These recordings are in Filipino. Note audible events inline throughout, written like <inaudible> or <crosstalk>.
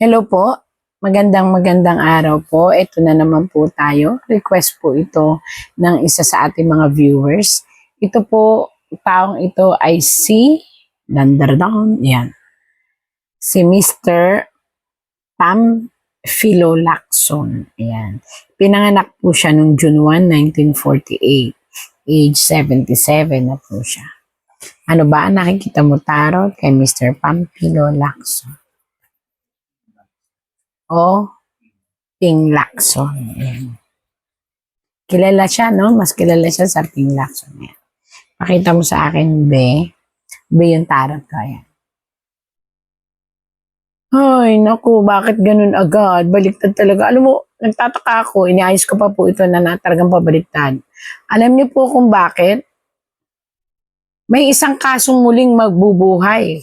Hello po. Magandang magandang araw po. Ito na naman po tayo. Request po ito ng isa sa ating mga viewers. Ito po, taong ito ay si Dandardan. Yan. Si Mr. Pam Philo Lacson. Ayan. Pinanganak po siya noong June 1, 1948. Age 77 na po siya. Ano ba ang nakikita mo tarot kay Mr. Pampilo Lacson? O Ping Lacson. Kilala siya, no? Mas kilala siya sa Ping Lacson. Ayan. Pakita mo sa akin, be. Be yung tarot ko. Ayan. Ay, naku, bakit ganun agad? Baliktad talaga. Alam mo, nagtataka ako. Iniayos ko pa po ito na nataragang pabaliktad. Alam niyo po kung bakit? May isang kasong muling magbubuhay.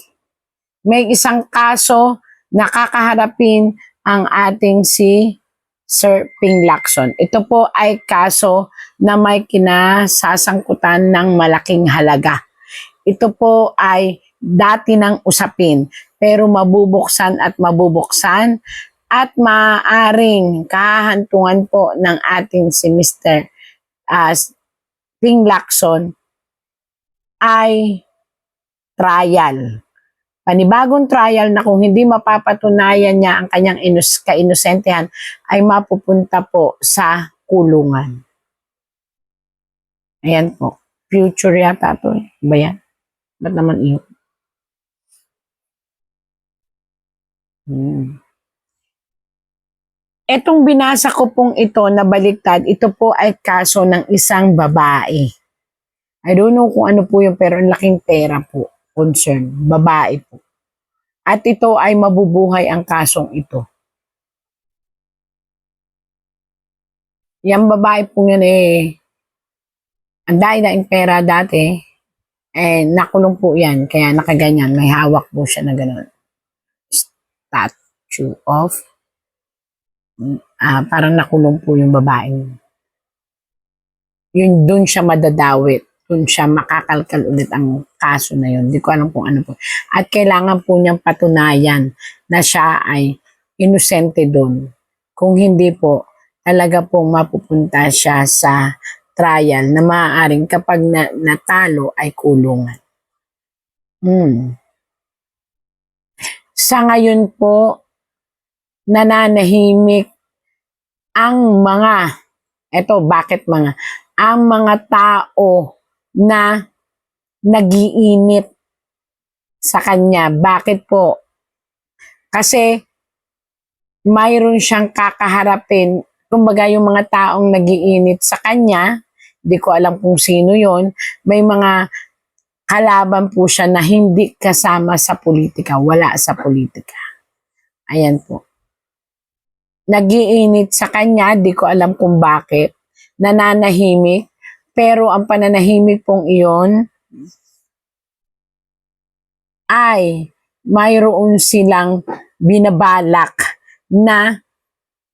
May isang kaso na kakaharapin ang ating si Sir Ping Lacson. Ito po ay kaso na may kinasasangkutan ng malaking halaga. Ito po ay dati ng usapin pero mabubuksan at mabubuksan at maaaring kahantungan po ng ating si Mr. Uh, Ping Lacson ay trial panibagong trial na kung hindi mapapatunayan niya ang kanyang inus kainosentehan ay mapupunta po sa kulungan. Ayan po. Future yata to. eh. Ba yan? Ba't naman iyo? Hmm. Etong binasa ko pong ito na baliktad, ito po ay kaso ng isang babae. I don't know kung ano po yung pero ang laking pera po concern, babae po. At ito ay mabubuhay ang kasong ito. Yung babae po yun eh, ang daing pera dati, eh nakulong po yan, kaya nakaganyan, may hawak po siya na gano'n. Statue of, ah parang nakulong po yung babae. Yun, dun siya madadawit kung siya makakalkal ulit ang kaso na yun. Hindi ko alam kung ano po. At kailangan po niyang patunayan na siya ay inosente doon. Kung hindi po, talaga pong mapupunta siya sa trial na maaaring kapag na, natalo ay kulungan. Hmm. Sa ngayon po, nananahimik ang mga, eto bakit mga, ang mga tao na nagiinit sa kanya. Bakit po? Kasi mayroon siyang kakaharapin. Kumbaga yung mga taong nagiinit sa kanya, di ko alam kung sino yon may mga kalaban po siya na hindi kasama sa politika, wala sa politika. Ayan po. Nagiinit sa kanya, di ko alam kung bakit. Nananahimik, pero ang pananahimik pong iyon ay mayroon silang binabalak na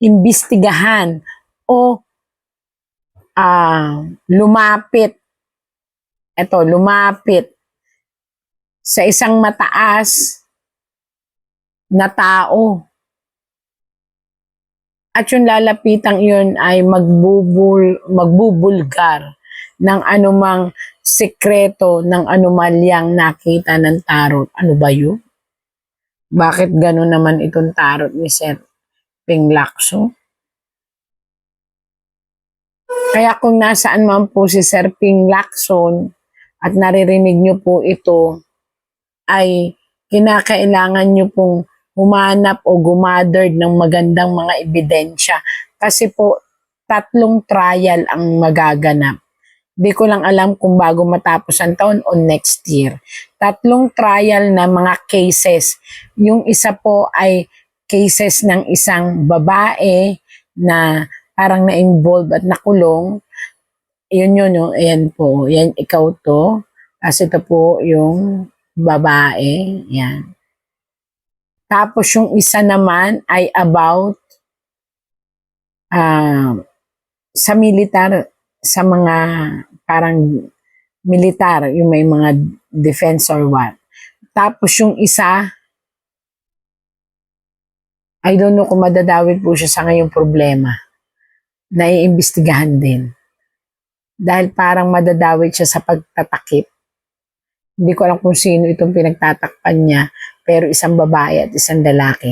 imbestigahan o ah, lumapit. Eto lumapit sa isang mataas na tao. At yung lalapitang iyon ay magbubul, magbubulgar ng anumang sekreto ng anumalyang nakita ng tarot. Ano ba yun? Bakit gano'n naman itong tarot ni Sir Ping Lacso? Kaya kung nasaan man po si Sir Ping Lacson at naririnig nyo po ito, ay kinakailangan nyo pong humanap o gumathered ng magandang mga ebidensya. Kasi po, tatlong trial ang magaganap. Di ko lang alam kung bago matapos ang taon o next year. Tatlong trial na mga cases. Yung isa po ay cases ng isang babae na parang na-involve at nakulong. Yun yun, yun. Ayan po. Yan, ikaw to. Kasi ito po yung babae. Yan. Tapos yung isa naman ay about ah, sa militar, sa mga parang militar, yung may mga defense or what. Tapos yung isa I don't know kung madadawit po siya sa ngayong problema. Naiimbestigahan din. Dahil parang madadawit siya sa pagtatakip. Hindi ko alam kung sino itong pinagtatakpan niya, pero isang babae at isang lalaki.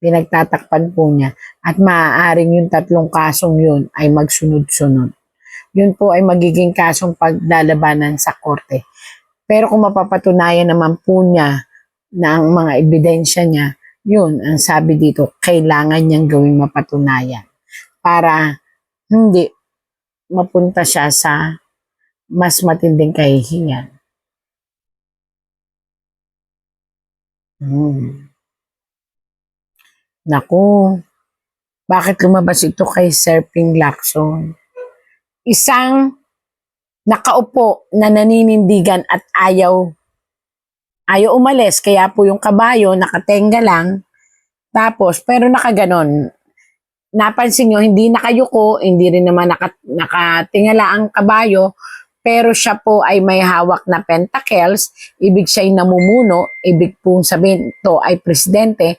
Pinagtatakpan po niya. At maaaring yung tatlong kasong yun ay magsunod-sunod. Yun po ay magiging kasong paglalabanan sa korte. Pero kung mapapatunayan naman po niya na ang mga ebidensya niya, yun, ang sabi dito, kailangan niyang gawing mapatunayan para hindi mapunta siya sa mas matinding kahihiyan. Hmm. Naku, bakit lumabas ito kay Sir Ping Lacson? Isang nakaupo na naninindigan at ayaw ayaw umalis. Kaya po yung kabayo nakatenga lang. Tapos pero nakaganon. Napansin nyo hindi nakayuko hindi rin naman naka, nakatingala ang kabayo pero siya po ay may hawak na pentacles. Ibig siya namumuno. Ibig pong sabihin to ay presidente.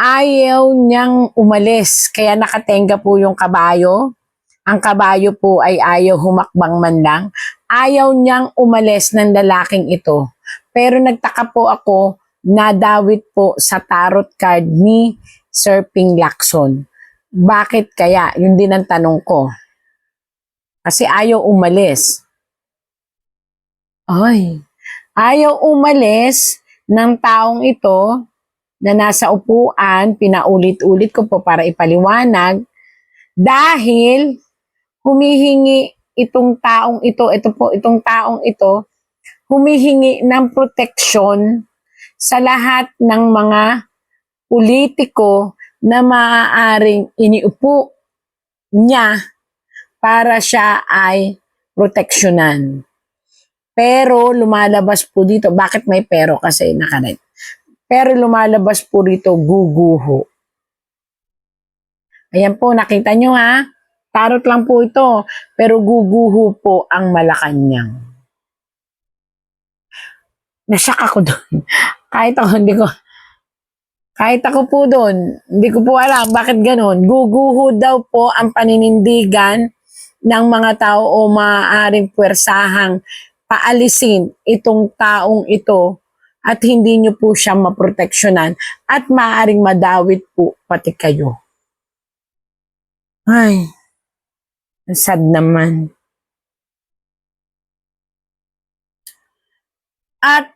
Ayaw niyang umalis kaya nakatenga po yung kabayo ang kabayo po ay ayaw humakbang man lang ayaw niyang umalis ng lalaking ito pero nagtaka po ako, nadawit po sa tarot card ni Sir Ping Lacson. Bakit kaya? Yun din ang tanong ko. Kasi ayaw umalis. Ay, ayaw umalis ng taong ito na nasa upuan, pinaulit-ulit ko po para ipaliwanag, dahil humihingi itong taong ito, ito po, itong taong ito, humihingi ng proteksyon sa lahat ng mga politiko na maaaring iniupo niya para siya ay proteksyonan. Pero lumalabas po dito, bakit may pero kasi nakaret? Pero lumalabas po dito guguho. Ayan po, nakita nyo ha? Tarot lang po ito, pero guguho po ang Malacanang nasyak ako doon. <laughs> Kahit ako, hindi ko, kahit ako po doon, hindi ko po alam bakit ganun. Guguho daw po ang paninindigan ng mga tao o maaaring puwersahang paalisin itong taong ito at hindi nyo po siya maproteksyonan at maaaring madawit po pati kayo. Ay, sad naman. At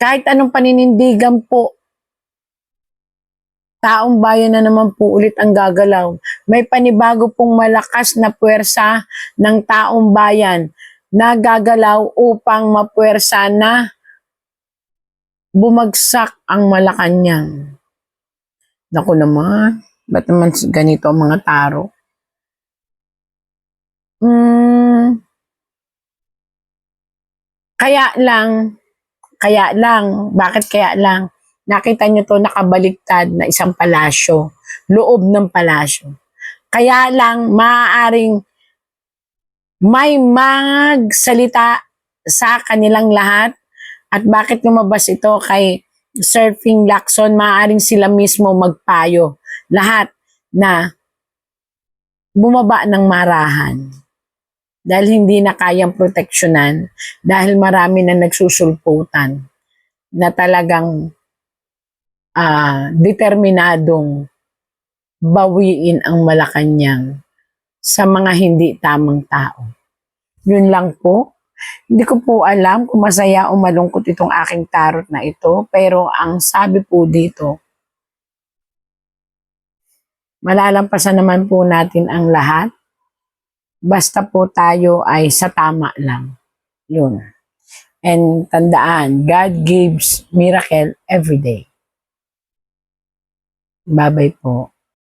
kahit anong paninindigan po, taong bayan na naman po ulit ang gagalaw. May panibago pong malakas na puwersa ng taong bayan na gagalaw upang mapuwersa na bumagsak ang Malacanang. Naku naman, ba't naman ganito ang mga taro? Hmm, kaya lang, kaya lang, bakit kaya lang? Nakita nyo to nakabaliktad na isang palasyo, loob ng palasyo. Kaya lang, maaaring may magsalita sa kanilang lahat at bakit lumabas ito kay Surfing Lacson, maaaring sila mismo magpayo. Lahat na bumaba ng marahan dahil hindi na kayang proteksyonan dahil marami na nagsusulputan na talagang ah, determinadong bawiin ang Malacanang sa mga hindi tamang tao. Yun lang po. Hindi ko po alam kung masaya o malungkot itong aking tarot na ito, pero ang sabi po dito, malalampasan naman po natin ang lahat basta po tayo ay sa tama lang. Yun. And tandaan, God gives miracle every day. Bye-bye po.